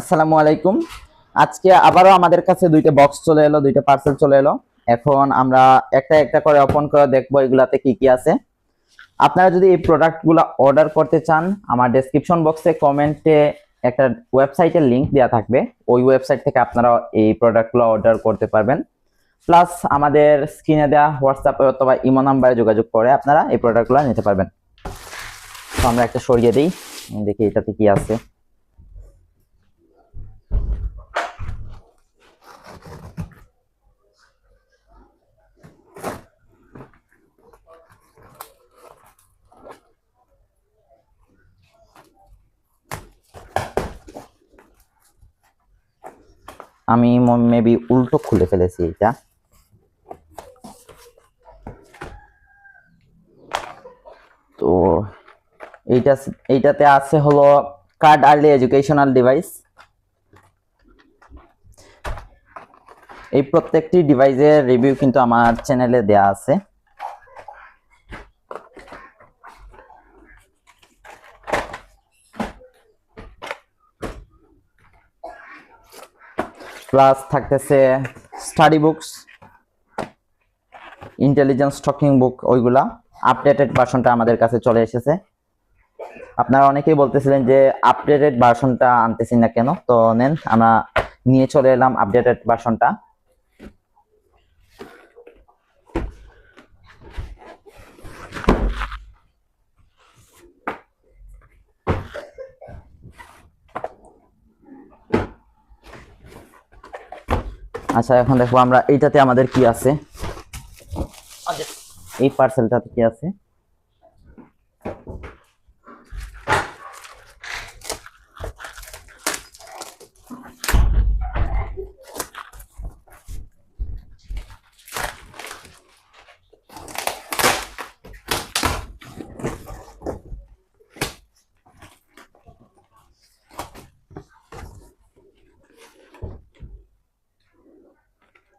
আসসালামু আলাইকুম। আজকে আবারও আমাদের কাছে দুইটা বক্স চলে এলো, দুইটা পার্সেল চলে এলো। এখন আমরা একটা একটা করে ওপেন করে দেখব এগুলাতে কি কি আছে। আপনারা যদি এই প্রোডাক্টগুলো অর্ডার করতে চান, আমার ডেসক্রিপশন বক্সে কমেন্টে একটা ওয়েবসাইটের লিংক দেওয়া থাকবে। ওই ওয়েবসাইট থেকে আপনারা এই প্রোডাক্টগুলো অর্ডার করতে পারবেন। প্লাস আমাদের স্ক্রিনে দেওয়া হোয়াটসঅ্যাপে অথবা ইমো নাম্বারে যোগাযোগ করে আপনারা এই প্রোডাক্টগুলো নিতে পারবেন। তো আমরা একটা সরিয়ে দিই। দেখি এটাতে কি আছে। আমি মেবি উল্টো খুলে ফেলেছি এটা তো এইটা এইটাতে আছে হলো কার্ড আর্লি এডুকেশনাল ডিভাইস এই প্রত্যেকটি ডিভাইসের রিভিউ কিন্তু আমার চ্যানেলে দেয়া আছে। প্লাস থাকতেছে study books intelligence talking book ওইগুলা আপডেটেড ভার্সনটা আমাদের কাছে চলে এসেছে। আপনারা অনেকেই বলতেছিলেন যে আপডেটেড ভার্সনটা আনতেছি না কেন? তো নেন, আমরা নিয়ে চলে এলাম আপডেটেড ভার্সনটা আচ্ছা এখন দেখব আমরা এইটাতে আমাদের কি আছে? এই পার্সেলটাতে কি আছে?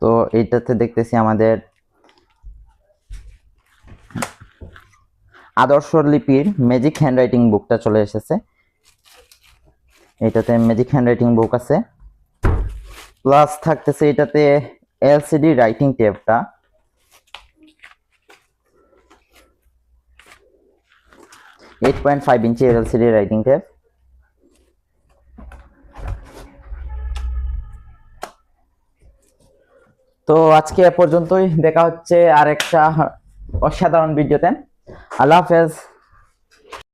তো এইটাতে দেখতেছি আমাদের আদর্শ লিপির ম্যাজিক হ্যান্ডরাইটিং বুকটা চলে এসেছে। এটাতে ম্যাজিক হ্যান্ডরাইটিং বুক আছে। প্লাস থাকতেছে এটাতে LCD writing টেপটা eight point five inch LCD writing tape তো আজকে এ পর্যন্তই। দেখা হচ্ছে আর একটা অসাধারণ ভিডিওতে। আল্লাহ হাফেজ।